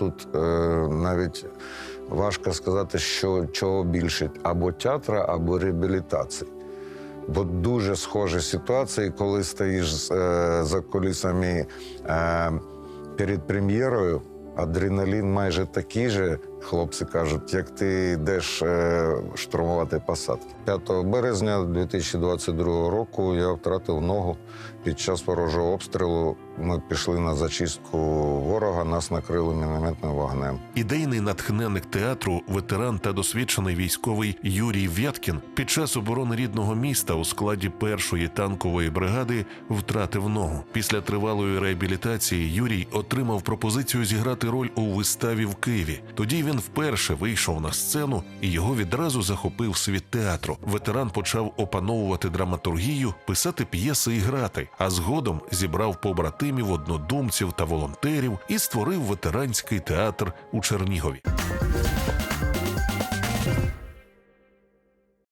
Тут е, навіть важко сказати, що чого більше або театра, або реабілітації. Бо дуже схожі ситуації, коли стоїш е, за кулісами е, перед прем'єрою, адреналін майже такий же, хлопці кажуть, як ти йдеш е, штурмувати посадки. 5 березня 2022 року я втратив ногу під час ворожого обстрілу. Ми пішли на зачистку ворога, нас накрили мінометним вогнем. Ідейний натхненник театру, ветеран та досвідчений військовий Юрій Вяткін під час оборони рідного міста у складі першої танкової бригади втратив ногу. Після тривалої реабілітації Юрій отримав пропозицію зіграти роль у виставі в Києві. Тоді він вперше вийшов на сцену, і його відразу захопив світ театру. Ветеран почав опановувати драматургію, писати п'єси і грати, а згодом зібрав побратимів, однодумців та волонтерів і створив ветеранський театр у Чернігові.